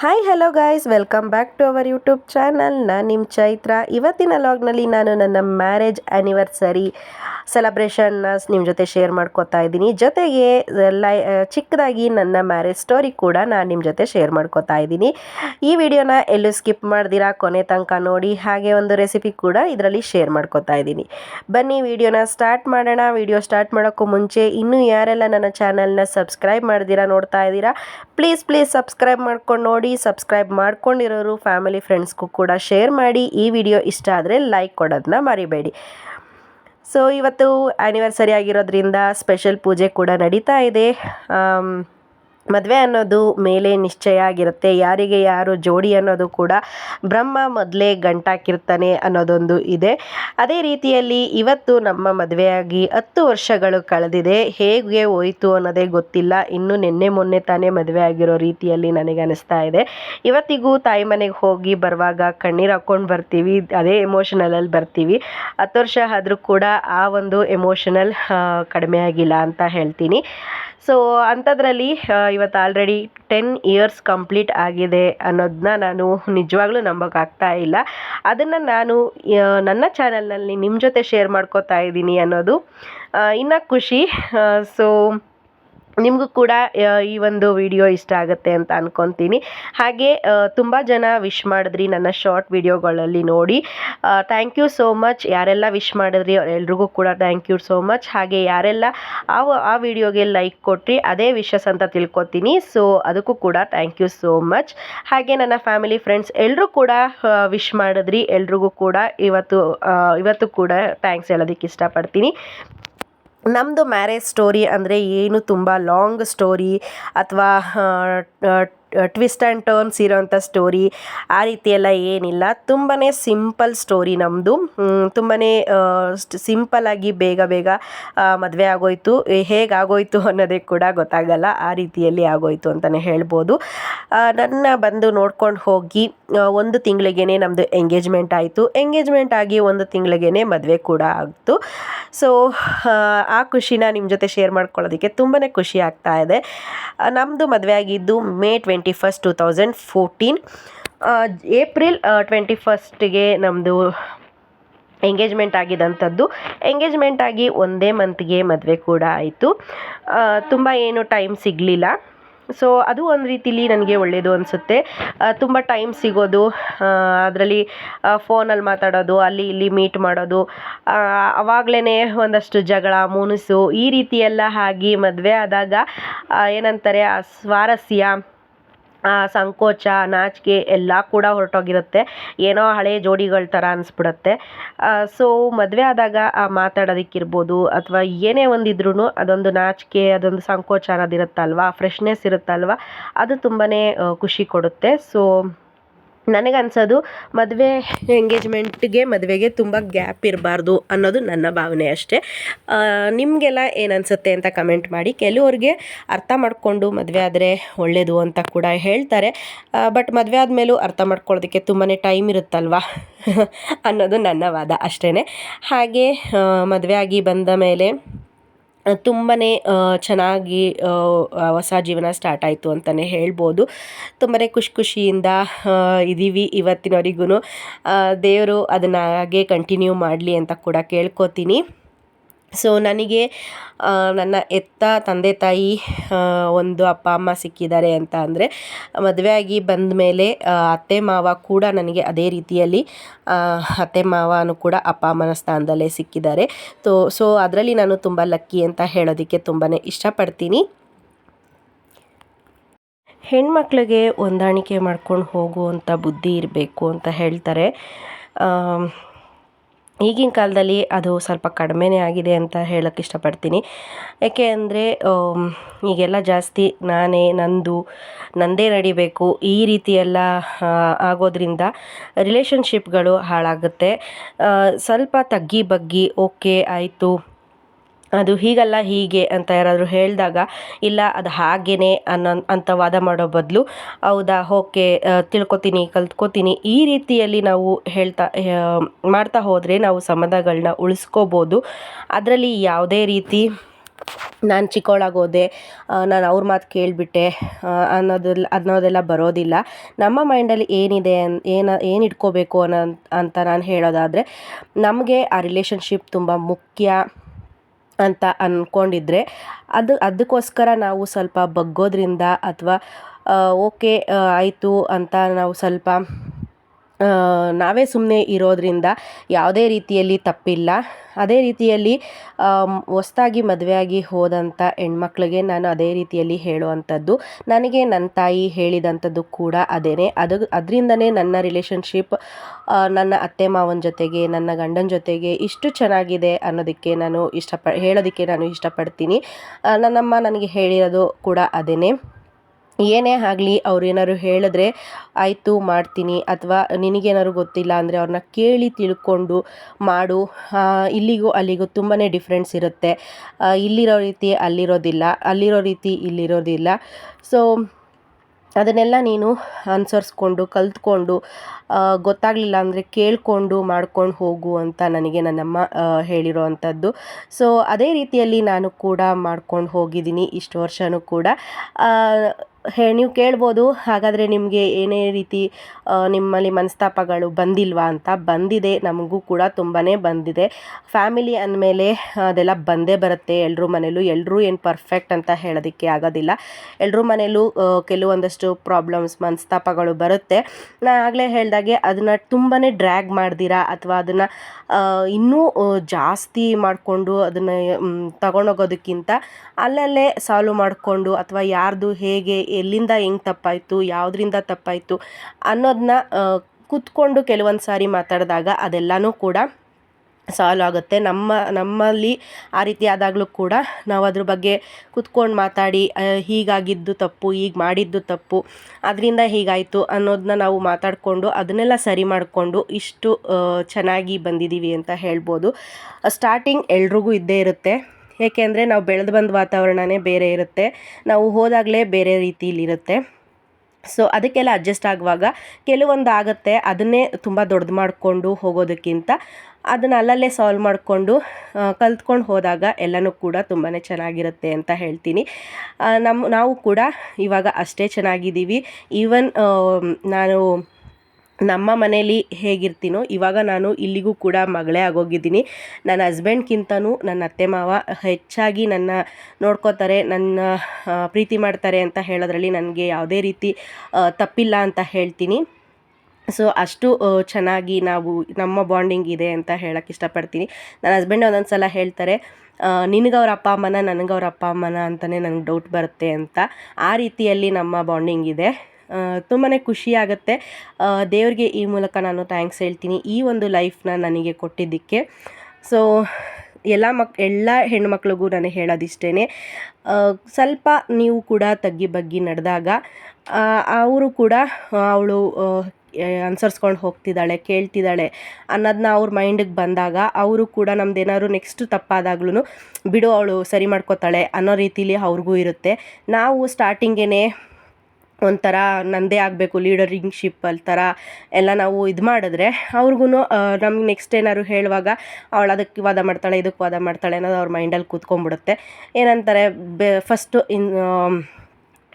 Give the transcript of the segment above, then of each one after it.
Hi hello guys welcome back to our YouTube channel ನಾನು ನಿಮ್ಮ ಚೈತ್ರ. ಇವತ್ತಿನ ಲಾಗ್ನಲ್ಲಿ ನಾನು ನನ್ನ ಮ್ಯಾರೇಜ್ ಆ್ಯನಿವರ್ಸರಿ ಸೆಲೆಬ್ರೇಷನ್ನ ನಿಮ್ಮ ಜೊತೆ ಶೇರ್ ಮಾಡ್ಕೋತಾ ಇದ್ದೀನಿ. ಜೊತೆಗೆ, ಲೈ ಚಿಕ್ಕದಾಗಿ ನನ್ನ ಮ್ಯಾರೇಜ್ ಸ್ಟೋರಿ ಕೂಡ ನಾನು ನಿಮ್ಮ ಜೊತೆ ಶೇರ್ ಮಾಡ್ಕೋತಾ ಇದ್ದೀನಿ. ಈ ವಿಡಿಯೋನ ಎಲ್ಲೂ ಸ್ಕಿಪ್ ಮಾಡ್ದಿರಾ? ಕೊನೆ ತನಕ ನೋಡಿ. ಹಾಗೆ ಒಂದು ರೆಸಿಪಿ ಕೂಡ ಇದರಲ್ಲಿ ಶೇರ್ ಮಾಡ್ಕೋತಾ ಇದ್ದೀನಿ. ಬನ್ನಿ ವಿಡಿಯೋನ ಸ್ಟಾರ್ಟ್ ಮಾಡೋಣ. ವಿಡಿಯೋ ಸ್ಟಾರ್ಟ್ ಮಾಡೋಕ್ಕೂ ಮುಂಚೆ ಇನ್ನೂ ಯಾರೆಲ್ಲ ನನ್ನ ಚಾನಲ್ನ ಸಬ್ಸ್ಕ್ರೈಬ್ ಮಾಡ್ದಿರಾ ನೋಡ್ತಾ ಇದ್ದೀರಾ ಪ್ಲೀಸ್ ಪ್ಲೀಸ್ ಸಬ್ಸ್ಕ್ರೈಬ್ ಮಾಡ್ಕೊಂಡು ನೋಡಿ. ಸಬ್ಸ್ಕ್ರೈಬ್ ಮಾಡ್ಕೊಂಡಿರೋರು, ಫ್ಯಾಮಿಲಿ ಫ್ರೆಂಡ್ಸ್ಗೂ ಕೂಡ ಶೇರ್ ಮಾಡಿ. ಈ ವಿಡಿಯೋ ಇಷ್ಟ ಆದರೆ ಲೈಕ್ ಕೊಡೋದನ್ನ ಮರಿಬೇಡಿ. ಸೊ ಇವತ್ತು ಆ್ಯನಿವರ್ಸರಿ ಆಗಿರೋದ್ರಿಂದ ಸ್ಪೆಷಲ್ ಪೂಜೆ ಕೂಡ ನಡೀತಾ ಇದೆ. ಮದುವೆ ಅನ್ನೋದು ಮೇಲೆ ನಿಶ್ಚಯ ಆಗಿರುತ್ತೆ ಯಾರಿಗೆ ಯಾರು ಜೋಡಿ ಅನ್ನೋದು ಕೂಡ ಬ್ರಹ್ಮ ಮೊದಲೇ ಗಂಟಾಕಿರ್ತಾನೆ ಅನ್ನೋದೊಂದು ಇದೆ. ಅದೇ ರೀತಿಯಲ್ಲಿ ಇವತ್ತು ನಮ್ಮ ಮದುವೆಯಾಗಿ ಹತ್ತು ವರ್ಷಗಳು ಕಳೆದಿದೆ. ಹೇಗೆ ಹೋಯಿತು ಅನ್ನೋದೇ ಗೊತ್ತಿಲ್ಲ. ಇನ್ನು ನಿನ್ನೆ ಮೊನ್ನೆ ತಾನೇ ಮದುವೆ ಆಗಿರೋ ರೀತಿಯಲ್ಲಿ ನನಗೆ ಅನಿಸ್ತಾ ಇದೆ. ಇವತ್ತಿಗೂ ತಾಯಿ ಮನೆಗೆ ಹೋಗಿ ಬರುವಾಗ ಕಣ್ಣೀರು ಹಾಕ್ಕೊಂಡು ಬರ್ತೀವಿ. ಅದೇ ಎಮೋಷನಲಲ್ಲಿ ಬರ್ತೀವಿ. ಹತ್ತು ವರ್ಷ ಆದರೂ ಕೂಡ ಆ ಒಂದು ಎಮೋಷನಲ್ ಕಡಿಮೆ ಆಗಿಲ್ಲ ಅಂತ ಹೇಳ್ತೀನಿ. ಸೊ ಅಂಥದ್ರಲ್ಲಿ ಇವತ್ತು ಆಲ್ರೆಡಿ ಟೆನ್ ಇಯರ್ಸ್ ಕಂಪ್ಲೀಟ್ ಆಗಿದೆ ಅನ್ನೋದನ್ನ ನಾನು ನಿಜವಾಗ್ಲೂ ನಂಬೋಕ್ಕಾಗ್ತಾ ಇಲ್ಲ. ಅದನ್ನು ನಾನು ನನ್ನ ಚಾನಲ್ನಲ್ಲಿ ನಿಮ್ಮ ಜೊತೆ ಶೇರ್ ಮಾಡ್ಕೋತಾ ಇದ್ದೀನಿ ಅನ್ನೋದು ಇನ್ನೂ ಖುಷಿ. ಸೊ ನಿಮಗೂ ಕೂಡ ಈ ಒಂದು ವಿಡಿಯೋ ಇಷ್ಟ ಆಗುತ್ತೆ ಅಂತ ಅನ್ಕೊತೀನಿ. ಹಾಗೆ ತುಂಬ ಜನ ವಿಶ್ ಮಾಡಿದ್ರಿ ನನ್ನ ಶಾರ್ಟ್ ವಿಡಿಯೋಗಳಲ್ಲಿ ನೋಡಿ. ಥ್ಯಾಂಕ್ ಯು ಸೋ ಮಚ್ ಯಾರೆಲ್ಲ ವಿಶ್ ಮಾಡಿದ್ರಿ ಎಲ್ರಿಗೂ ಕೂಡ ಥ್ಯಾಂಕ್ ಯು ಸೋ ಮಚ್ ಹಾಗೆ ಯಾರೆಲ್ಲ ಆ ಆ ವಿಡಿಯೋಗೆ ಲೈಕ್ ಕೊಟ್ರಿ, ಅದೇ ವಿಶಸ್ ಅಂತ ತಿಳ್ಕೊತೀನಿ. ಸೊ ಅದಕ್ಕೂ ಕೂಡ ಥ್ಯಾಂಕ್ ಯು ಸೋ ಮಚ್ ಹಾಗೆ ನನ್ನ ಫ್ಯಾಮಿಲಿ ಫ್ರೆಂಡ್ಸ್ ಎಲ್ಲರೂ ಕೂಡ ವಿಶ್ ಮಾಡಿದ್ರಿ. ಎಲ್ರಿಗೂ ಕೂಡ ಇವತ್ತು ಇವತ್ತು ಕೂಡ ಥ್ಯಾಂಕ್ಸ್ ಹೇಳೋದಕ್ಕೆ ಇಷ್ಟಪಡ್ತೀನಿ. ನಮ್ಮದು ಮ್ಯಾರೇಜ್ ಸ್ಟೋರಿ ಅಂದರೆ ಏನು ತುಂಬ ಲಾಂಗ್ ಸ್ಟೋರಿ ಅಥವಾ ಟ್ವಿಸ್ಟ್ ಆ್ಯಂಡ್ ಟರ್ನ್ಸ್ ಇರೋವಂಥ ಸ್ಟೋರಿ ಆ ರೀತಿ ಎಲ್ಲ ಏನಿಲ್ಲ ತುಂಬಾ ಸಿಂಪಲ್ ಸ್ಟೋರಿ ನಮ್ಮದು ತುಂಬಾ ಸಿಂಪಲ್ಲಾಗಿ ಬೇಗ ಬೇಗ ಮದುವೆ ಆಗೋಯ್ತು. ಹೇಗೆ ಆಗೋಯ್ತು ಅನ್ನೋದೇ ಕೂಡ ಗೊತ್ತಾಗಲ್ಲ. ಆ ರೀತಿಯಲ್ಲಿ ಆಗೋಯ್ತು ಅಂತಲೇ ಹೇಳ್ಬೋದು. ನನ್ನ ಬಂದು ನೋಡ್ಕೊಂಡು ಹೋಗಿ ಒಂದು ತಿಂಗಳಿಗೇ ನಮ್ಮದು ಎಂಗೇಜ್ಮೆಂಟ್ ಆಯಿತು. ಎಂಗೇಜ್ಮೆಂಟ್ ಆಗಿ ಒಂದು ತಿಂಗಳಿಗೇ ಮದುವೆ ಕೂಡ ಆಗ್ತು. ಸೊ ಆ ಖುಷಿನ ನಿಮ್ಮ ಜೊತೆ ಶೇರ್ ಮಾಡ್ಕೊಳ್ಳೋದಕ್ಕೆ ತುಂಬಾ ಖುಷಿ ಆಗ್ತಾ ಇದೆ. ನಮ್ಮದು ಮದುವೆ ಆಗಿದ್ದು May twenty first two thousand fourteen April twenty ಫಸ್ಟಿಗೆ ನಮ್ಮದು ಎಂಗೇಜ್ಮೆಂಟ್ ಆಗಿದಂಥದ್ದು. ಎಂಗೇಜ್ಮೆಂಟ್ ಆಗಿ ಒಂದೇ ಮಂತ್ಗೆ ಮದುವೆ ಕೂಡ ಆಯಿತು. ತುಂಬ ಏನು ಟೈಮ್ ಸಿಗಲಿಲ್ಲ. ಸೊ ಅದು ಒಂದು ರೀತಿಲಿ ನನಗೆ ಒಳ್ಳೆಯದು ಅನಿಸುತ್ತೆ. ತುಂಬ ಟೈಮ್ ಸಿಗೋದು. ಅದರಲ್ಲಿ ಫೋನಲ್ಲಿ ಮಾತಾಡೋದು, ಅಲ್ಲಿ ಇಲ್ಲಿ ಮೀಟ್ ಮಾಡೋದು. ಅವಾಗಲೇ ಒಂದಷ್ಟು ಜಗಳ ಮುನುಸು ಈ ರೀತಿಯೆಲ್ಲ ಆಗಿ ಮದುವೆ ಆದಾಗ ಏನಂತಾರೆ, ಆ ಸ್ವಾರಸ್ಯ ಸಂಕೋಚ, ನಾಚಿಕೆ ಎಲ್ಲ ಕೂಡ ಹೊರಟೋಗಿರುತ್ತೆ. ಏನೋ ಹಳೆ ಜೋಡಿಗಳ ಥರ ಅನಿಸ್ಬಿಡತ್ತೆ. ಸೊ ಮದುವೆ ಆದಾಗ ಆ ಮಾತಾಡೋದಕ್ಕಿರ್ಬೋದು ಅಥವಾ ಏನೇ ಒಂದಿದ್ರೂ ಅದೊಂದು ನಾಚಿಕೆ, ಅದೊಂದು ಸಂಕೋಚ ಅನ್ನೋದಿರುತ್ತಲ್ವ ಫ್ರೆಶ್ನೆಸ್ ಇರುತ್ತಲ್ವ, ಅದು ತುಂಬಾ ಖುಷಿ ಕೊಡುತ್ತೆ. ಸೊ ನನಗನ್ಸೋದು ಮದುವೆ ಎಂಗೇಜ್ಮೆಂಟ್ಗೆ ಮದುವೆಗೆ ತುಂಬ ಗ್ಯಾಪ್ ಇರಬಾರ್ದು ಅನ್ನೋದು ನನ್ನ ಭಾವನೆ ಅಷ್ಟೇ. ನಿಮಗೆಲ್ಲ ಏನು ಅನಿಸುತ್ತೆ ಅಂತ ಕಮೆಂಟ್ ಮಾಡಿ. ಕೆಲವರಿಗೆ ಅರ್ಥ ಮಾಡಿಕೊಂಡು ಮದುವೆ ಆದರೆ ಒಳ್ಳೆಯದು ಅಂತ ಕೂಡ ಹೇಳ್ತಾರೆ. ಬಟ್ ಮದುವೆ ಆದಮೇಲೂ ಅರ್ಥ ಮಾಡ್ಕೊಳ್ಳೋದಕ್ಕೆ ತುಂಬಾ ಟೈಮ್ ಇರುತ್ತಲ್ವಾ ಅನ್ನೋದು ನನ್ನ ವಾದ ಅಷ್ಟೇ ಹಾಗೆ ಮದುವೆ ಆಗಿ ಬಂದ ಮೇಲೆ ತುಂಬಾ ಚೆನ್ನಾಗಿ ಹೊಸ ಜೀವನ ಸ್ಟಾರ್ಟ್ ಆಯಿತು ಅಂತಲೇ ಹೇಳ್ಬೋದು. ತುಂಬಾ ಖುಷಿ ಖುಷಿಯಿಂದ ಇದ್ದೀವಿ ಇವತ್ತಿನವರೆಗೂ ದೇವರು ಅದನ್ನು ಹಾಗೆ ಕಂಟಿನ್ಯೂ ಮಾಡಲಿ ಅಂತ ಕೂಡ ಕೇಳ್ಕೊತೀನಿ. ಸೊ ನನಗೆ ನನ್ನ ಎತ್ತ ತಂದೆ ತಾಯಿ ಒಂದು ಅಪ್ಪ, ಅಮ್ಮ ಸಿಕ್ಕಿದ್ದಾರೆ ಅಂತ ಅಂದರೆ ಮದುವೆಯಾಗಿ ಬಂದ ಮೇಲೆ ಅತ್ತೆ, ಮಾವ ಕೂಡ ನನಗೆ ಅದೇ ರೀತಿಯಲ್ಲಿ ಅತ್ತೆ, ಮಾವನು ಕೂಡ ಅಪ್ಪ, ಅಮ್ಮನ ಸ್ಥಾನದಲ್ಲೇ ಸಿಕ್ಕಿದ್ದಾರೆ. ತೋ ಸೊ ಅದರಲ್ಲಿ ನಾನು ತುಂಬ ಲಕ್ಕಿ ಅಂತ ಹೇಳೋದಕ್ಕೆ ತುಂಬಾ ಇಷ್ಟಪಡ್ತೀನಿ. ಹೆಣ್ಮಕ್ಳಿಗೆ ಹೊಂದಾಣಿಕೆ ಮಾಡ್ಕೊಂಡು ಹೋಗುವಂಥ ಬುದ್ಧಿ ಇರಬೇಕು ಅಂತ ಹೇಳ್ತಾರೆ. ಈಗಿನ ಕಾಲದಲ್ಲಿ ಅದು ಸ್ವಲ್ಪ ಕಡಿಮೆನೇ ಆಗಿದೆ ಅಂತ ಹೇಳಕ್ಕೆ ಇಷ್ಟಪಡ್ತೀನಿ. ಯಾಕೆ ಅಂದರೆ ಈಗೆಲ್ಲ ಜಾಸ್ತಿ ನಾನೇ, ನಂದು, ನಂದೇ ನಡಿಬೇಕು ಈ ರೀತಿ ಎಲ್ಲ ಆಗೋದ್ರಿಂದ ರಿಲೇಷನ್ಶಿಪ್ಗಳು ಹಾಳಾಗುತ್ತೆ. ಸ್ವಲ್ಪ ತಗ್ಗಿ ಬಗ್ಗಿ ಓಕೆ ಆಯಿತು ಅದು ಹೀಗಲ್ಲ, ಹೀಗೆ ಅಂತ ಯಾರಾದರೂ ಹೇಳಿದಾಗ, ಇಲ್ಲ, ಅದು ಹಾಗೇನೆ ಅನ್ನೋ ಅಂತ ವಾದ ಮಾಡೋ ಬದಲು, ಹೌದಾ, ಓಕೆ ತಿಳ್ಕೊತೀನಿ, ಕಲ್ತ್ಕೋತೀನಿ. ಈ ರೀತಿಯಲ್ಲಿ ನಾವು ಹೇಳ್ತಾ ಮಾಡ್ತಾ ಹೋದರೆ ನಾವು ಸಂಬಂಧಗಳನ್ನ ಉಳಿಸ್ಕೋಬೋದು. ಅದರಲ್ಲಿ ಯಾವುದೇ ರೀತಿ ನಾನು ಚಿಕ್ಕವಳಾಗೋದೆ ನಾನು ಅವ್ರ ಮಾತು ಕೇಳಿಬಿಟ್ಟೆ ಅನ್ನೋದೆಲ್ಲ ಅನ್ನೋದೆಲ್ಲ ಬರೋದಿಲ್ಲ. ನಮ್ಮ ಮೈಂಡಲ್ಲಿ ಏನಿದೆ ಅನ್, ಏನು ಏನು ಇಟ್ಕೋಬೇಕು ಅನ್ನೋ, ಅಂತ ನಾನು ಹೇಳೋದಾದರೆ, ನಮಗೆ ಆ ರಿಲೇಷನ್ಶಿಪ್ ತುಂಬ ಮುಖ್ಯ. ಅಂತ ಅಂದ್ಕೊಂಡಿದ್ರೆ ಅದು ಅದಕ್ಕೋಸ್ಕರ ನಾವು ಸ್ವಲ್ಪ ಬಗ್ಗೋದ್ರಿಂದ ಅಥವಾ ಓಕೆ ಆಯಿತು ಅಂತ ನಾವು ಸ್ವಲ್ಪ ನಾವೇ ಸುಮ್ಮನೆ ಇರೋದರಿಂದ ಯಾವುದೇ ರೀತಿಯಲ್ಲಿ ತಪ್ಪಿಲ್ಲ. ಅದೇ ರೀತಿಯಲ್ಲಿ ಹೊಸ್ದಾಗಿ ಮದುವೆಯಾಗಿ ಹೋದಂಥ ಹೆಣ್ಮಕ್ಳಿಗೆ ನಾನು ಅದೇ ರೀತಿಯಲ್ಲಿ ಹೇಳುವಂಥದ್ದು. ನನಗೆ ನನ್ನ ತಾಯಿ ಹೇಳಿದಂಥದ್ದು ಕೂಡ ಅದೇ ಅದು, ಅದರಿಂದನೇ ನನ್ನ ರಿಲೇಷನ್ಶಿಪ್ ನನ್ನ ಅತ್ತೆ ಮಾವನ ಜೊತೆಗೆ, ನನ್ನ ಗಂಡನ ಜೊತೆಗೆ ಇಷ್ಟು ಚೆನ್ನಾಗಿದೆ ಅನ್ನೋದಕ್ಕೆ ನಾನು ಇಷ್ಟಪ, ಹೇಳೋದಕ್ಕೆ ನಾನು ಇಷ್ಟಪಡ್ತೀನಿ. ನನ್ನಮ್ಮ ನನಗೆ ಹೇಳಿರೋದು ಕೂಡ ಅದೇನೆ. ಏನೇ ಆಗಲಿ ಅವ್ರು ಏನಾದ್ರು ಹೇಳಿದ್ರೆ ಆಯಿತು ಮಾಡ್ತೀನಿ ಅಥವಾ ನಿನಗೇನಾದ್ರು ಗೊತ್ತಿಲ್ಲ ಅಂದರೆ ಅವ್ರನ್ನ ಕೇಳಿ ತಿಳ್ಕೊಂಡು ಮಾಡು. ಇಲ್ಲಿಗೂ ಅಲ್ಲಿಗೂ ತುಂಬಾ ಡಿಫ್ರೆನ್ಸ್ ಇರುತ್ತೆ. ಇಲ್ಲಿರೋ ರೀತಿ ಅಲ್ಲಿರೋದಿಲ್ಲ, ಅಲ್ಲಿರೋ ರೀತಿ ಇಲ್ಲಿರೋದಿಲ್ಲ. ಸೊ ಅದನ್ನೆಲ್ಲ ನೀನು ಅನುಸರಿಸ್ಕೊಂಡು, ಕಲ್ತ್ಕೊಂಡು ಗೊತ್ತಾಗಲಿಲ್ಲ ಅಂದರೆ ಕೇಳಿಕೊಂಡು ಮಾಡ್ಕೊಂಡು ಹೋಗು ಅಂತ ನನಗೆ ನನ್ನಮ್ಮ ಹೇಳಿರೋ ಅಂಥದ್ದು ಸೊ ಅದೇ ರೀತಿಯಲ್ಲಿ ನಾನು ಕೂಡ ಮಾಡ್ಕೊಂಡು ಹೋಗಿದ್ದೀನಿ ಇಷ್ಟು ವರ್ಷವೂ ಕೂಡ. ಹೇ, ನೀವು ಕೇಳ್ಬೋದು. ಹಾಗಾದರೆ ನಿಮಗೆ ಏನೇ ರೀತಿ ನಿಮ್ಮಲ್ಲಿ ಮನಸ್ತಾಪಗಳು ಬಂದಿಲ್ವಾ ಅಂತ ಬಂದಿದೆ. ನಮಗೂ ಕೂಡ ತುಂಬಾ ಬಂದಿದೆ. ಫ್ಯಾಮಿಲಿ ಅಂದಮೇಲೆ ಅದೆಲ್ಲ ಬಂದೇ ಬರುತ್ತೆ. ಎಲ್ಲರೂ ಮನೇಲೂ ಎಲ್ಲರೂ ಏನು ಪರ್ಫೆಕ್ಟ್ ಅಂತ ಹೇಳೋದಕ್ಕೆ ಆಗೋದಿಲ್ಲ. ಎಲ್ಲರೂ ಮನೇಲೂ ಕೆಲವೊಂದಷ್ಟು ಪ್ರಾಬ್ಲಮ್ಸ್, ಮನಸ್ತಾಪಗಳು ಬರುತ್ತೆ. ನಾನು ಆಗಲೇ ಹೇಳ್ದಾಗೆ ಅದನ್ನು ತುಂಬಾ ಡ್ರ್ಯಾಗ್ ಮಾಡ್ದಿರಾ ಅಥವಾ ಅದನ್ನು ಇನ್ನೂ ಜಾಸ್ತಿ ಮಾಡಿಕೊಂಡು ಅದನ್ನು ತಗೊಂಡೋಗೋದಕ್ಕಿಂತ ಅಲ್ಲಲ್ಲೇ ಸಾಲ್ವ್ ಮಾಡಿಕೊಂಡು ಅಥವಾ ಯಾರ್ದು ಹೇಗೆ ಎಲ್ಲಿಂದ ಹೆಂಗೆ ತಪ್ಪಾಯಿತು, ಯಾವುದರಿಂದ ತಪ್ಪಾಯಿತು ಅನ್ನೋದನ್ನ ಕೂತ್ಕೊಂಡು ಕೆಲವೊಂದು ಸಾರಿ ಮಾತಾಡಿದಾಗ ಅದೆಲ್ಲನೂ ಕೂಡ ಸಾಲ್ವ್ ಆಗುತ್ತೆ. ನಮ್ಮ, ನಮ್ಮಲ್ಲಿ ಆ ರೀತಿ ಆದಾಗಲೂ ಕೂಡ ನಾವು ಅದ್ರ ಬಗ್ಗೆ ಕುತ್ಕೊಂಡು ಮಾತಾಡಿ ಹೀಗಾಗಿದ್ದು ತಪ್ಪು, ಹೀಗೆ ಮಾಡಿದ್ದು ತಪ್ಪು, ಅದರಿಂದ ಹೀಗಾಯಿತು ಅನ್ನೋದನ್ನ ನಾವು ಮಾತಾಡಿಕೊಂಡು ಅದನ್ನೆಲ್ಲ ಸರಿ ಮಾಡಿಕೊಂಡು ಇಷ್ಟು ಚೆನ್ನಾಗಿ ಬಂದಿದ್ದೀವಿ ಅಂತ ಹೇಳ್ಬೋದು. ಸ್ಟಾರ್ಟಿಂಗ್ ಎಲ್ರಿಗೂ ಇದ್ದೇ ಇರುತ್ತೆ. ಏಕೆಂದರೆ ನಾವು ಬೆಳೆದು ಬಂದ ವಾತಾವರಣವೇ ಬೇರೆ ಇರುತ್ತೆ. ನಾವು ಹೋದಾಗಲೇ ಬೇರೆ ರೀತಿಲಿರುತ್ತೆ ಸೊ ಅದಕ್ಕೆಲ್ಲ ಅಡ್ಜಸ್ಟ್ ಆಗುವಾಗ ಕೆಲವೊಂದು ಆಗುತ್ತೆ. ಅದನ್ನೇ ತುಂಬ ದೊಡ್ಡದು ಮಾಡಿಕೊಂಡು ಹೋಗೋದಕ್ಕಿಂತ ಅದನ್ನು ಅಲ್ಲಲ್ಲೇ ಸಾಲ್ವ್ ಮಾಡಿಕೊಂಡು ಕಲ್ತ್ಕೊಂಡು ಹೋದಾಗ ಎಲ್ಲನೂ ಕೂಡ ತುಂಬಾ ಚೆನ್ನಾಗಿರುತ್ತೆ ಅಂತ ಹೇಳ್ತೀನಿ. ನಮ್ಮ ನಾವು ಕೂಡ ಇವಾಗ ಅಷ್ಟೇ ಚೆನ್ನಾಗಿದ್ದೀವಿ. ಈವನ್ ನಾನು ನಮ್ಮ ಮನೇಲಿ ಹೇಗಿರ್ತೀನೋ ಇವಾಗ ನಾನು ಇಲ್ಲಿಗೂ ಕೂಡ ಮಗಳೇ ಆಗೋಗಿದ್ದೀನಿ. ನನ್ನ ಹಸ್ಬೆಂಡ್ಗಿಂತನೂ ನನ್ನ ಅತ್ತೆ ಮಾವ ಹೆಚ್ಚಾಗಿ ನನ್ನ ನೋಡ್ಕೋತಾರೆ, ನನ್ನ ಪ್ರೀತಿ ಮಾಡ್ತಾರೆ ಅಂತ ಹೇಳೋದ್ರಲ್ಲಿ ನನಗೆ ಯಾವುದೇ ರೀತಿ ತಪ್ಪಿಲ್ಲ ಅಂತ ಹೇಳ್ತೀನಿ. ಸೊ, ಅಷ್ಟು ಚೆನ್ನಾಗಿ ನಾವು ನಮ್ಮ ಬಾಂಡಿಂಗ್ ಇದೆ ಅಂತ ಹೇಳೋಕ್ಕೆ ಇಷ್ಟಪಡ್ತೀನಿ. ನನ್ನ ಹಸ್ಬೆಂಡ್ ಒಂದೊಂದು ಸಲ ಹೇಳ್ತಾರೆ ನಿನಗವ್ರ ಅಪ್ಪ ಅಮ್ಮನ ನನಗವ್ರ ಅಪ್ಪ ಅಮ್ಮನ ಅಂತಲೇ ನನಗೆ ಡೌಟ್ ಬರುತ್ತೆ ಅಂತ. ಆ ರೀತಿಯಲ್ಲಿ ನಮ್ಮ ಬಾಂಡಿಂಗ್ ಇದೆ. ತುಂಬಾ ಖುಷಿ ಆಗುತ್ತೆ ದೇವ್ರಿಗೆ ಈ ಮೂಲಕ ನಾನು ಥ್ಯಾಂಕ್ಸ್ ಹೇಳ್ತೀನಿ ಈ ಒಂದು ಲೈಫ್ನ ನನಗೆ ಕೊಟ್ಟಿದ್ದಕ್ಕೆ. ಸೊ ಎಲ್ಲ ಮಕ್, ಎಲ್ಲ ಹೆಣ್ಮಕ್ಳಿಗೂ ನಾನು ಹೇಳೋದಿಷ್ಟೇ ಸ್ವಲ್ಪ ನೀವು ಕೂಡ ತಗ್ಗಿ ಬಗ್ಗಿ ನಡೆದಾಗ ಅವರು ಕೂಡ ಅವಳು ಅನುಸರಿಸ್ಕೊಂಡು ಹೋಗ್ತಿದ್ದಾಳೆ, ಕೇಳ್ತಿದ್ದಾಳೆ ಅನ್ನೋದನ್ನ ಅವ್ರ ಮೈಂಡಿಗೆ ಬಂದಾಗ ಅವರು ಕೂಡ ನಮ್ದು ಏನಾದ್ರು ನೆಕ್ಸ್ಟ್ ತಪ್ಪಾದಾಗ್ಲೂ ಬಿಡು ಅವಳು ಸರಿ ಮಾಡ್ಕೋತಾಳೆ ಅನ್ನೋ ರೀತಿಲಿ ಅವ್ರಿಗೂ ಇರುತ್ತೆ. ನಾವು ಸ್ಟಾರ್ಟಿಂಗೇ ಒಂಥರ ನನ್ನದೇ ಆಗಬೇಕು ಲೀಡರಿಂಗ್ಶಿಪ್ ಅಲ್ಲಿ ಥರ ಎಲ್ಲ ನಾವು ಇದು ಮಾಡಿದ್ರೆ ಅವ್ರಿಗೂ ನಮ್ಗೆ ನೆಕ್ಸ್ಟ್ ಏನಾದ್ರು ಹೇಳುವಾಗ ಅವಳು ಅದಕ್ಕೆ ವಾದ ಮಾಡ್ತಾಳೆ, ಇದಕ್ಕೆ ವಾದ ಮಾಡ್ತಾಳೆ ಅನ್ನೋದು ಅವ್ರ ಮೈಂಡಲ್ಲಿ ಕೂತ್ಕೊಂಡ್ಬಿಡುತ್ತೆ. ಏನಂತಾರೆ, ಬೆ ಫಸ್ಟು ಇನ್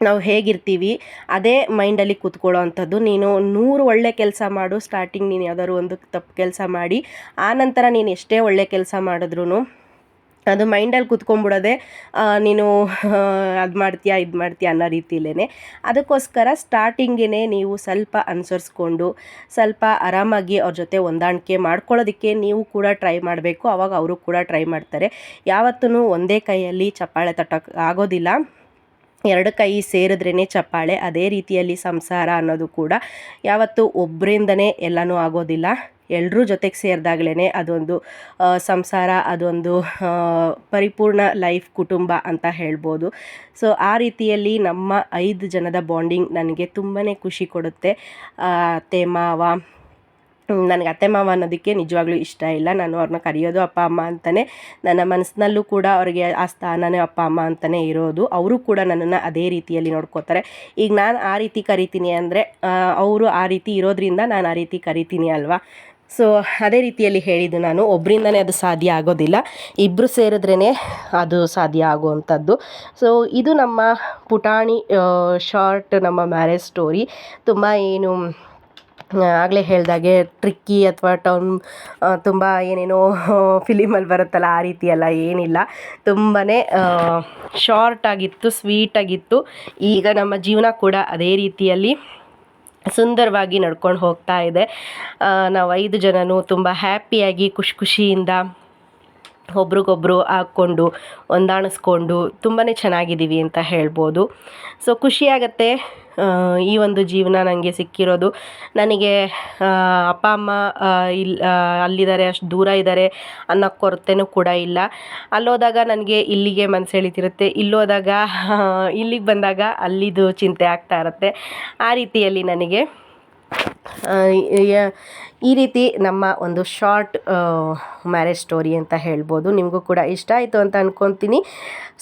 ನಾವು ಹೇಗಿರ್ತೀವಿ, ಅದೇ ಮೈಂಡಲ್ಲಿ ಕೂತ್ಕೊಳ್ಳೋ ಅಂಥದ್ದು. ನೀನು ನೂರು ಒಳ್ಳೆ ಕೆಲಸ ಮಾಡು ಸ್ಟಾರ್ಟಿಂಗ್ ನೀನು ಯಾವ್ದಾದ್ರು ಒಂದು ತಪ್ಪು ಕೆಲಸ ಮಾಡಿ ಆನಂತರ ನೀನು ಎಷ್ಟೇ ಒಳ್ಳೆ ಕೆಲಸ ಮಾಡಿದ್ರೂ ಅದು ಮೈಂಡಲ್ಲಿ ಕುತ್ಕೊಂಡ್ಬಿಡೋದೆ ನೀನು ಅದು ಮಾಡ್ತೀಯಾ, ಇದು ಮಾಡ್ತೀಯಾ ಅನ್ನೋ ರೀತಿಲೇ ಅದಕ್ಕೋಸ್ಕರ ಸ್ಟಾರ್ಟಿಂಗೇ ನೀವು ಸ್ವಲ್ಪ ಅನುಸರಿಸ್ಕೊಂಡು, ಸ್ವಲ್ಪ ಆರಾಮಾಗಿ ಅವ್ರ ಜೊತೆ ಹೊಂದಾಣಿಕೆ ಮಾಡ್ಕೊಳ್ಳೋದಕ್ಕೆ ನೀವು ಕೂಡ ಟ್ರೈ ಮಾಡಬೇಕು. ಅವಾಗ ಅವರು ಕೂಡ ಟ್ರೈ ಮಾಡ್ತಾರೆ. ಯಾವತ್ತೂ ಒಂದೇ ಕೈಯಲ್ಲಿ ಚಪ್ಪಾಳೆ ತಟ್ಟಕ್ಕೆ ಆಗೋದಿಲ್ಲ. ಎರಡು ಕೈ ಸೇರಿದ್ರೇ ಚಪ್ಪಾಳೆ, ಅದೇ ರೀತಿಯಲ್ಲಿ ಸಂಸಾರ ಅನ್ನೋದು ಕೂಡ ಯಾವತ್ತೂ ಒಬ್ಬರಿಂದನೇ ಎಲ್ಲನೂ ಆಗೋದಿಲ್ಲ. ಎಲ್ಲರೂ ಜೊತೆಗೆ ಸೇರಿದಾಗಲೇ ಅದೊಂದು ಸಂಸಾರ, ಅದೊಂದು ಪರಿಪೂರ್ಣ ಲೈಫ್ ಕುಟುಂಬ ಅಂತ ಹೇಳ್ಬೋದು. ಸೊ, ಆ ರೀತಿಯಲ್ಲಿ ನಮ್ಮ ಐದು ಜನದ ಬಾಂಡಿಂಗ್ ನನಗೆ ತುಂಬಾ ಖುಷಿ ಕೊಡುತ್ತೆ. ಅತ್ತೆ, ಮಾವ ನನಗೆ ಅತ್ತೆ, ಮಾವ ಅನ್ನೋದಕ್ಕೆ ನಿಜವಾಗ್ಲೂ ಇಷ್ಟ ಇಲ್ಲ. ನಾನು ಅವ್ರನ್ನ ಕರೆಯೋದು ಅಪ್ಪ, ಅಮ್ಮ ಅಂತಲೇ ನನ್ನ ಮನಸ್ಸಿನಲ್ಲೂ ಕೂಡ ಅವರಿಗೆ ಆ ಸ್ಥಾನನೇ ಅಪ್ಪ, ಅಮ್ಮ ಅಂತಲೇ ಇರೋದು. ಅವರು ಕೂಡ ನನ್ನನ್ನು ಅದೇ ರೀತಿಯಲ್ಲಿ ನೋಡ್ಕೋತಾರೆ. ಈಗ ನಾನು ಆ ರೀತಿ ಕರಿತೀನಿ ಅಂದರೆ ಅವರು ಆ ರೀತಿ ಇರೋದ್ರಿಂದ ನಾನು ಆ ರೀತಿ ಕರಿತೀನಿ ಅಲ್ವಾ? ಸೊ ಅದೇ ರೀತಿಯಲ್ಲಿ ಹೇಳಿದ್ದು ನಾನು ಒಬ್ಬರಿಂದನೇ ಅದು ಸಾಧ್ಯ ಆಗೋದಿಲ್ಲ. ಇಬ್ಬರು ಸೇರಿದ್ರೇ ಅದು ಸಾಧ್ಯ ಆಗುವಂಥದ್ದು. ಸೊ ಇದು ನಮ್ಮ ಪುಟಾಣಿ ಶಾರ್ಟ್ ನಮ್ಮ ಮ್ಯಾರೇಜ್ ಸ್ಟೋರಿ ತುಂಬ ಏನು ಆಗಲೇ ಹೇಳಿದಾಗೆ ಟ್ರಿಕ್ಕಿ ಅಥವಾ ಟೌನ್ ತುಂಬ ಏನೇನೋ ಫಿಲಿಮಲ್ಲಿ ಬರುತ್ತಲ್ಲ, ಆ ರೀತಿ ಏನಿಲ್ಲ. ತುಂಬಾ ಶಾರ್ಟ್ ಆಗಿತ್ತು ಸ್ವೀಟ್ ಆಗಿತ್ತು. ಈಗ ನಮ್ಮ ಜೀವನ ಕೂಡ ಅದೇ ರೀತಿಯಲ್ಲಿ ಸುಂದರವಾಗಿ ನಡ್ಕೊಂಡು ಹೋಗ್ತಾ ಇದೆ. ನಾವು ಐದು ಜನನೂ ತುಂಬ ಹ್ಯಾಪಿಯಾಗಿ ಖುಷಿ ಖುಷಿಯಿಂದ ಒಬ್ರಿಗೊಬ್ರು ಹಾಕ್ಕೊಂಡು, ಹೊಂದಾಣಿಸ್ಕೊಂಡು ತುಂಬಾ ಚೆನ್ನಾಗಿದ್ದೀವಿ ಅಂತ ಹೇಳ್ಬೋದು. ಸೊ ಖುಷಿಯಾಗತ್ತೆ ಈ ಒಂದು ಜೀವನ ನನಗೆ ಸಿಕ್ಕಿರೋದು. ನನಗೆ ಅಪ್ಪ, ಅಮ್ಮ ಇಲ್ಲಿ ಅಲ್ಲಿದ್ದಾರೆ, ಅಷ್ಟು ದೂರ ಇದ್ದಾರೆ ಅನ್ನೋ ಕೊರತೆನೂ ಕೂಡ ಇಲ್ಲ. ಅಲ್ಲೋದಾಗ ನನಗೆ ಇಲ್ಲಿಗೆ ಮನಸ್ಸು ಎಳಿತಿರುತ್ತೆ ಇಲ್ಲೋದಾಗ ಇಲ್ಲಿಗೆ ಬಂದಾಗ ಅಲ್ಲಿದು ಚಿಂತೆ ಆಗ್ತಾ ಇರುತ್ತೆ. ಆ ರೀತಿಯಲ್ಲಿ ನನಗೆ ಈ ರೀತಿ ನಮ್ಮ ಒಂದು ಶಾರ್ಟ್ ಮ್ಯಾರೇಜ್ ಸ್ಟೋರಿ ಅಂತ ಹೇಳ್ಬೋದು. ನಿಮಗೂ ಕೂಡ ಇಷ್ಟ ಆಯಿತು ಅಂತ ಅಂದ್ಕೊತೀನಿ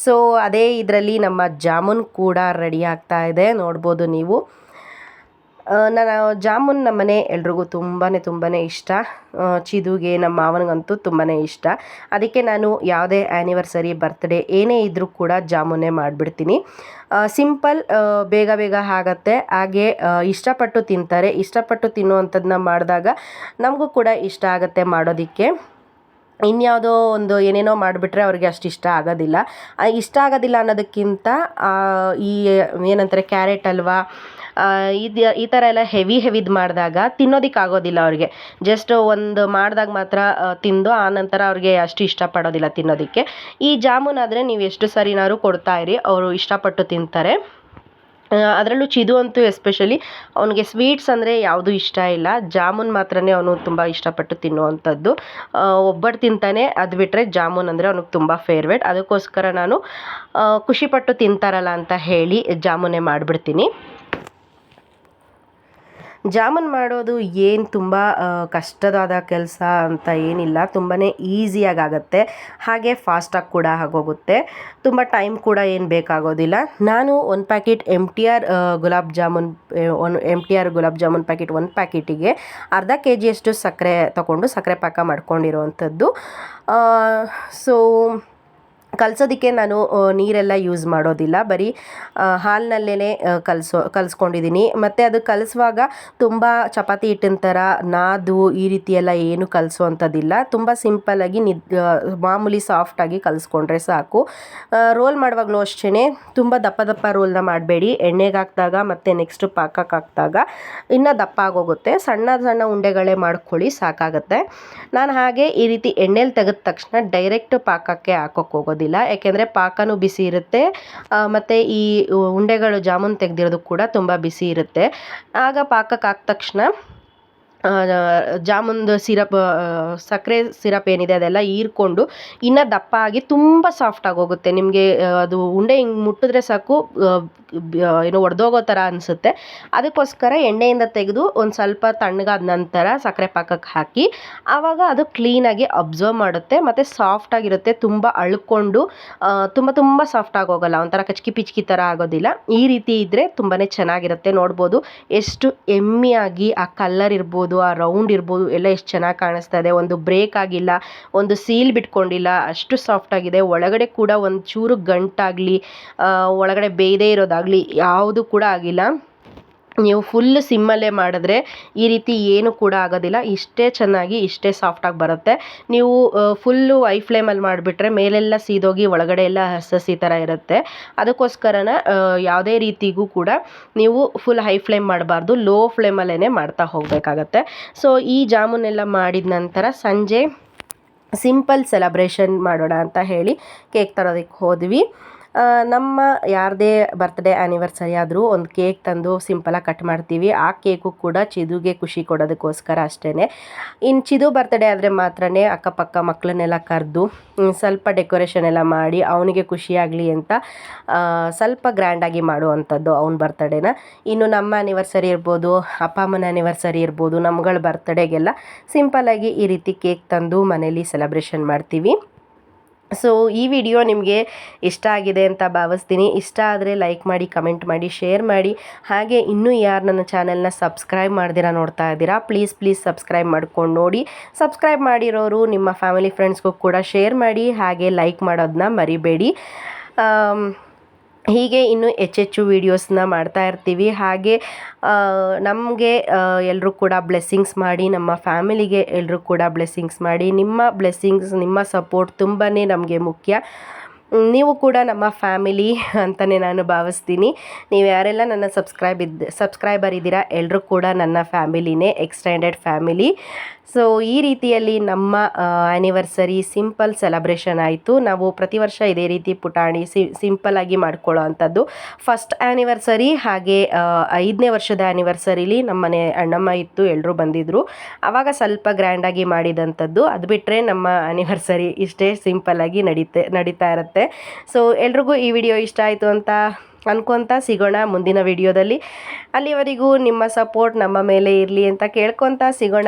ಸೊ ಅದೇ ಇದರಲ್ಲಿ ನಮ್ಮ ಜಾಮೂನ್ ಕೂಡ ರೆಡಿ ಆಗ್ತಾ ಇದೆ. ನೋಡ್ಬೋದು ನೀವು. ನಾನು ಜಾಮೂನ್ ನಮ್ಮನೆ ಎಲ್ರಿಗೂ ತುಂಬಾ ತುಂಬಾ ಇಷ್ಟ. ಚಿದುಗೆ ನಮ್ಮ ಮಾವನಿಗಂತೂ ತುಂಬಾ ಇಷ್ಟ. ಅದಕ್ಕೆ ನಾನು ಯಾವುದೇ ಆ್ಯನಿವರ್ಸರಿ ಬರ್ತ್ಡೇ ಏನೇ ಇದ್ದರೂ ಕೂಡ ಜಾಮೂನೇ ಮಾಡಿಬಿಡ್ತೀನಿ. ಸಿಂಪಲ್ ಬೇಗ ಬೇಗ ಆಗತ್ತೆ. ಹಾಗೆ ಇಷ್ಟಪಟ್ಟು ತಿಂತಾರೆ. ಇಷ್ಟಪಟ್ಟು ತಿನ್ನುವಂಥದ್ದನ್ನ ಮಾಡಿದಾಗ ನಮಗೂ ಕೂಡ ಇಷ್ಟ ಆಗುತ್ತೆ ಮಾಡೋದಕ್ಕೆ. ಇನ್ಯಾವುದೋ ಒಂದು ಏನೇನೋ ಮಾಡಿಬಿಟ್ರೆ ಅವ್ರಿಗೆ ಅಷ್ಟು ಇಷ್ಟ ಆಗೋದಿಲ್ಲ. ಇಷ್ಟ ಆಗೋದಿಲ್ಲ ಅನ್ನೋದಕ್ಕಿಂತ ಈ, ಏನಂತಾರೆ, ಕ್ಯಾರೆಟ್ ಹಲ್ವಾ ಇದು ಈ ಥರ ಎಲ್ಲ ಹೆವಿ ಹೆವಿದು ಮಾಡಿದಾಗ ತಿನ್ನೋದಕ್ಕೆ ಆಗೋದಿಲ್ಲ ಅವ್ರಿಗೆ. ಜಸ್ಟ್ ಒಂದು ಮಾಡಿದಾಗ ಮಾತ್ರ ತಿಂದು ಆನಂತರ ಅವ್ರಿಗೆ ಅಷ್ಟು ಇಷ್ಟಪಡೋದಿಲ್ಲ ತಿನ್ನೋದಕ್ಕೆ. ಈ ಜಾಮೂನ್ ಆದರೆ ನೀವು ಎಷ್ಟು ಸರಿನಾದ್ರು ಕೊಡ್ತಾ ಇರಿ, ಅವರು ಇಷ್ಟಪಟ್ಟು ತಿಂತಾರೆ. ಅದರಲ್ಲೂ ಚಿದು ಅಂತೂ ಎಸ್ಪೆಷಲಿ ಅವನಿಗೆ ಸ್ವೀಟ್ಸ್ ಅಂದರೆ ಯಾವುದೂ ಇಷ್ಟ ಇಲ್ಲ. ಜಾಮೂನ್ ಮಾತ್ರನೇ ಅವನು ತುಂಬ ಇಷ್ಟಪಟ್ಟು ತಿನ್ನುವಂಥದ್ದು. ಒಬ್ಬಟ್ಟು ತಿಂತಾನೆ, ಅದು ಬಿಟ್ಟರೆ ಜಾಮೂನ್ ಅಂದರೆ ಅವನಿಗೆ ತುಂಬ ಫೇವ್ರೇಟ್ ಅದಕ್ಕೋಸ್ಕರ ನಾನು ಖುಷಿಪಟ್ಟು ತಿಂತಾರಲ್ಲ ಅಂತ ಹೇಳಿ ಜಾಮೂನೇ ಮಾಡಿಬಿಡ್ತೀನಿ. ಜಾಮೂನ್ ಮಾಡೋದು ಏನು ತುಂಬ ಕಷ್ಟದಾದ ಕೆಲಸ ಅಂತ ಏನಿಲ್ಲ. ತುಂಬಾ ಈಸಿಯಾಗಿ ಆಗುತ್ತೆ ಹಾಗೆ ಫಾಸ್ಟಾಗಿ ಕೂಡ ಆಗೋಗುತ್ತೆ. ತುಂಬ ಟೈಮ್ ಕೂಡ ಏನು ಬೇಕಾಗೋದಿಲ್ಲ. ನಾನು ಒಂದು packet M T R gulab jamun one M T R gulab jamun packet ಒಂದು ಪ್ಯಾಕೆಟಿಗೆ ಅರ್ಧ ಕೆ ಜಿಯಷ್ಟು ಸಕ್ಕರೆ ತಗೊಂಡು ಸಕ್ಕರೆ ಪಾಕ ಮಾಡ್ಕೊಂಡಿರೋವಂಥದ್ದು ಸೊ ಕಲಸೋದಕ್ಕೆ ನಾನು ನೀರೆಲ್ಲ ಯೂಸ್ ಮಾಡೋದಿಲ್ಲ. ಬರೀ ಹಾಲಿನಲ್ಲೇ ಕಲಸೋ ಕಲಸ್ಕೊಂಡಿದ್ದೀನಿ ಮತ್ತು ಅದು ಕಲಸುವಾಗ ತುಂಬ ಚಪಾತಿ ಹಿಟ್ಟಿನ ಥರ ನಾದು ಈ ರೀತಿ ಎಲ್ಲ ಏನು ಕಲಸುವಂಥದ್ದಿಲ್ಲ ತುಂಬ ಸಿಂಪಲ್ಲಾಗಿ ನಿದ್ ಮಾಮೂಲಿ ಸಾಫ್ಟಾಗಿ ಕಲಸ್ಕೊಂಡ್ರೆ ಸಾಕು. ರೋಲ್ ಮಾಡುವಾಗಲೂ ಅಷ್ಟೇ ತುಂಬ ದಪ್ಪ ದಪ್ಪ ರೋಲ್ನ ಮಾಡಬೇಡಿ. ಎಣ್ಣೆಗೆ ಹಾಕಿದಾಗ ಮತ್ತು ನೆಕ್ಸ್ಟು ಪಾಕಕ್ಕೆ ಹಾಕಿದಾಗ ಇನ್ನೂ ದಪ್ಪ ಆಗೋಗುತ್ತೆ. ಸಣ್ಣ ಸಣ್ಣ ಉಂಡೆಗಳೇ ಮಾಡ್ಕೊಳ್ಳಿ, ಸಾಕಾಗುತ್ತೆ. ನಾನು ಹಾಗೆ ಈ ರೀತಿ ಎಣ್ಣೆಲಿ ತೆಗೆದ ತಕ್ಷಣ ಡೈರೆಕ್ಟ್ ಪಾಕಕ್ಕೆ ಹಾಕೋಕ್ಕೆ ಹೋಗೋದು ಆಗೋದಿಲ್ಲ. ಯಾಕೆಂದರೆ ಪಾಕನೂ ಬಿಸಿ ಇರುತ್ತೆ. ಮತ್ತು ಈ ಉಂಡೆಗಳು ಜಾಮೂನ್ ತೆಗೆದಿರೋದು ಕೂಡ ತುಂಬ ಬಿಸಿ ಇರುತ್ತೆ. ಆಗ ಪಾಕಕ್ಕೆ ಹಾಕಿದ ತಕ್ಷಣ ಜಾಮೂನ್ದು ಸಿರಪ್ ಸಕ್ಕರೆ ಸಿರಪ್ ಏನಿದೆ ಅದೆಲ್ಲ ಹೀರ್ಕೊಂಡು ಇನ್ನೂ ದಪ್ಪ ಆಗಿ ತುಂಬ ಸಾಫ್ಟಾಗಿ ಹೋಗುತ್ತೆ. ನಿಮಗೆ ಅದು ಉಂಡೆ ಹಿಂಗೆ ಮುಟ್ಟಿದ್ರೆ ಸಾಕು ಏನು ಒಡೆದೋಗೋ ಥರ ಅನಿಸುತ್ತೆ. ಅದಕ್ಕೋಸ್ಕರ ಎಣ್ಣೆಯಿಂದ ತೆಗೆದು ಒಂದು ಸ್ವಲ್ಪ ತಣ್ಣಗಾದ ನಂತರ ಸಕ್ಕರೆ ಪಾಕಕ್ಕೆ ಹಾಕಿ, ಆವಾಗ ಅದು ಕ್ಲೀನಾಗಿ ಅಬ್ಸರ್ವ್ ಮಾಡುತ್ತೆ, ಮತ್ತು ಸಾಫ್ಟಾಗಿರುತ್ತೆ ತುಂಬ ಅಳ್ಕೊಂಡು ತುಂಬ ತುಂಬ ಸಾಫ್ಟಾಗಿ ಹೋಗೋಲ್ಲ. ಒಂಥರ ಕಚ್ಕಿ ಪಿಚ್ಕಿ ಥರ ಆಗೋದಿಲ್ಲ. ಈ ರೀತಿ ಇದ್ದರೆ ತುಂಬಾ ಚೆನ್ನಾಗಿರುತ್ತೆ. ನೋಡ್ಬೋದು ಎಷ್ಟು ಎಮ್ಮಿಯಾಗಿ ಆ ಕಲ್ಲರ್ ಇರ್ಬೋದು. ಆ ರೌಂಡ್ ಇರ್ಬೋದು, ಎಲ್ಲ ಎಷ್ಟು ಚೆನ್ನಾಗಿ ಕಾಣಿಸ್ತಾ ಇದೆ. ಒಂದು ಬ್ರೇಕ್ ಆಗಿಲ್ಲ, ಒಂದು ಸೀಲ್ ಬಿಟ್ಕೊಂಡಿಲ್ಲ, ಅಷ್ಟು ಸಾಫ್ಟ್ ಆಗಿದೆ. ಒಳಗಡೆ ಕೂಡ ಒಂದು ಚೂರು ಗಂಟಾಗಲಿ ಒಳಗಡೆ ಬೇಯದೇ ಇರೋದಾಗಲಿ, ಯಾವುದು ಕೂಡ ಆಗಿಲ್ಲ. ನೀವು ಫುಲ್ ಸಿಮ್ಮಲ್ಲೇ ಮಾಡಿದ್ರೆ ಈ ರೀತಿ ಏನು ಕೂಡ ಆಗೋದಿಲ್ಲ. ಇಷ್ಟೇ ಚೆನ್ನಾಗಿ, ಇಷ್ಟೇ ಸಾಫ್ಟಾಗಿ ಬರುತ್ತೆ. ನೀವು ಫುಲ್ಲು ಐ ಫ್ಲೇಮಲ್ಲಿ ಮಾಡಿಬಿಟ್ರೆ ಮೇಲೆಲ್ಲ ಸೀದೋಗಿ ಒಳಗಡೆ ಎಲ್ಲ ಹಸಸಿ ಥರ ಇರುತ್ತೆ. ಅದಕ್ಕೋಸ್ಕರನ ಯಾವುದೇ ರೀತಿಗೂ ಕೂಡ ನೀವು ಫುಲ್ ಹೈ ಫ್ಲೇಮ್ ಮಾಡಬಾರ್ದು ಲೋ ಫ್ಲೇಮಲ್ಲೇ ಮಾಡ್ತಾ ಹೋಗಬೇಕಾಗತ್ತೆ. ಸೊ ಈ ಜಾಮೂನೆಲ್ಲ ಮಾಡಿದ ನಂತರ ಸಂಜೆ ಸಿಂಪಲ್ ಸೆಲೆಬ್ರೇಷನ್ ಮಾಡೋಣ ಅಂತ ಹೇಳಿ ಕೇಕ್ ತರೋದಕ್ಕೆ ಹೋದ್ವಿ. ನಮ್ಮ ಯಾರದೇ ಬರ್ತ್ಡೇ ಆ್ಯನಿವರ್ಸರಿ ಆದರೂ ಒಂದು ಕೇಕ್ ತಂದು ಸಿಂಪಲಾಗಿ ಕಟ್ ಮಾಡ್ತೀವಿ. ಆ ಕೇಕು ಕೂಡ ಚಿದುಗೆ ಖುಷಿ ಕೊಡೋದಕ್ಕೋಸ್ಕರ ಅಷ್ಟೇ ಇನ್ನು ಚಿದು ಬರ್ತ್ಡೇ ಆದರೆ ಮಾತ್ರ ಅಕ್ಕಪಕ್ಕ ಮಕ್ಕಳನ್ನೆಲ್ಲ ಕರೆದು ಸ್ವಲ್ಪ ಡೆಕೋರೇಷನ್ ಎಲ್ಲ ಮಾಡಿ ಅವನಿಗೆ ಖುಷಿಯಾಗಲಿ ಅಂತ ಸ್ವಲ್ಪ ಗ್ರ್ಯಾಂಡಾಗಿ ಮಾಡುವಂಥದ್ದು ಅವ್ನ ಬರ್ತಡೇನ ಇನ್ನು ನಮ್ಮ ಆ್ಯನಿವರ್ಸರಿ ಇರ್ಬೋದು, ಅಪ್ಪ ಅಮ್ಮನ ಆ್ಯನಿವರ್ಸರಿ ಇರ್ಬೋದು, ನಮ್ಗಳ ಬರ್ತಡೇಗೆಲ್ಲ ಸಿಂಪಲ್ಲಾಗಿ ಈ ರೀತಿ ಕೇಕ್ ತಂದು ಮನೇಲಿ ಸೆಲೆಬ್ರೇಷನ್ ಮಾಡ್ತೀವಿ. ಸೊ ಈ ವಿಡಿಯೋ ನಿಮಗೆ ಇಷ್ಟ ಆಗಿದೆ ಅಂತ ಭಾವಿಸ್ತೀನಿ. ಇಷ್ಟ ಆದರೆ ಲೈಕ್ ಮಾಡಿ, ಕಮೆಂಟ್ ಮಾಡಿ, ಶೇರ್ ಮಾಡಿ. ಹಾಗೆ ಇನ್ನೂ ಯಾರು ನನ್ನ ಚಾನೆಲ್ನ ಸಬ್ಸ್ಕ್ರೈಬ್ ಮಾಡ್ದಿರಾ ನೋಡ್ತಾ ಇದ್ದೀರಾ, ಪ್ಲೀಸ್ ಪ್ಲೀಸ್ ಸಬ್ಸ್ಕ್ರೈಬ್ ಮಾಡ್ಕೊಂಡು ನೋಡಿ. ಸಬ್ಸ್ಕ್ರೈಬ್ ಮಾಡಿರೋರು ನಿಮ್ಮ ಫ್ಯಾಮಿಲಿ ಫ್ರೆಂಡ್ಸ್ಗೂ ಕೂಡ ಶೇರ್ ಮಾಡಿ, ಹಾಗೆ ಲೈಕ್ ಮಾಡೋದನ್ನ ಮರಿಬೇಡಿ. ಹೀಗೆ ಇನ್ನೂ ಹೆಚ್ಚೆಚ್ಚು ವೀಡಿಯೋಸ್ನ ಮಾಡ್ತಾ ಇರ್ತೀವಿ. ಹಾಗೆ ನಮಗೆ ಎಲ್ಲರೂ ಕೂಡ ಬ್ಲೆಸ್ಸಿಂಗ್ಸ್ ಮಾಡಿ, ನಮ್ಮ ಫ್ಯಾಮಿಲಿಗೆ ಎಲ್ಲರೂ ಕೂಡ ಬ್ಲೆಸ್ಸಿಂಗ್ಸ್ ಮಾಡಿ, ನಿಮ್ಮ ಬ್ಲೆಸ್ಸಿಂಗ್ಸ್ ನಿಮ್ಮ ಸಪೋರ್ಟ್ ತುಂಬಾ ನಮಗೆ ಮುಖ್ಯ. ನೀವು ಕೂಡ ನಮ್ಮ ಫ್ಯಾಮಿಲಿ ಅಂತಲೇ ನಾನು ಭಾವಿಸ್ತೀನಿ. ನೀವು ಯಾರೆಲ್ಲ ನನ್ನ ಸಬ್ಸ್ಕ್ರೈಬ್ ಇದ್ದ ಸಬ್ಸ್ಕ್ರೈಬರ್ ಇದ್ದೀರಾ ಎಲ್ಲರೂ ಕೂಡ ನನ್ನ ಫ್ಯಾಮಿಲಿನೇ ಎಕ್ಸ್ಟೆಂಡೆಡ್ ಫ್ಯಾಮಿಲಿ ಸೊ ಈ ರೀತಿಯಲ್ಲಿ ನಮ್ಮ ಆ್ಯನಿವರ್ಸರಿ ಸಿಂಪಲ್ ಸೆಲೆಬ್ರೇಷನ್ ಆಯಿತು. ನಾವು ಪ್ರತಿ ವರ್ಷ ಇದೇ ರೀತಿ ಪುಟಾಣಿ ಸಿ ಸಿಂಪಲ್ಲಾಗಿ ಮಾಡ್ಕೊಳ್ಳೋ ಅಂಥದ್ದು ಫಸ್ಟ್ ಆ್ಯನಿವರ್ಸರಿ ಹಾಗೆ ಐದನೇ ವರ್ಷದ ಆ್ಯನಿವರ್ಸರಿಲಿ ನಮ್ಮನೆ ಅಣ್ಣಮ್ಮ ಇತ್ತು ಎಲ್ಲರೂ ಬಂದಿದ್ದರು ಆವಾಗ ಸ್ವಲ್ಪ ಗ್ರ್ಯಾಂಡಾಗಿ ಮಾಡಿದಂಥದ್ದು. ಅದು ಬಿಟ್ಟರೆ ನಮ್ಮ ಆ್ಯನಿವರ್ಸರಿ ಇಷ್ಟೇ ಸಿಂಪಲ್ಲಾಗಿ ನಡೀತೆ, ನಡೀತಾ ಇರುತ್ತೆ. ಸೊ ಎಲ್ರಿಗೂ ಈ ವಿಡಿಯೋ ಇಷ್ಟ ಆಯಿತು ಅಂತ ಅನ್ಕೊಂತ ಸಿಗೋಣ ಮುಂದಿನ ವಿಡಿಯೋದಲ್ಲಿ. ಅಲ್ಲಿವರೆಗೂ ನಿಮ್ಮ ಸಪೋರ್ಟ್ ನಮ್ಮ ಮೇಲೆ ಇರಲಿ ಅಂತ ಕೇಳ್ಕೊತ ಸಿಗೋಣ.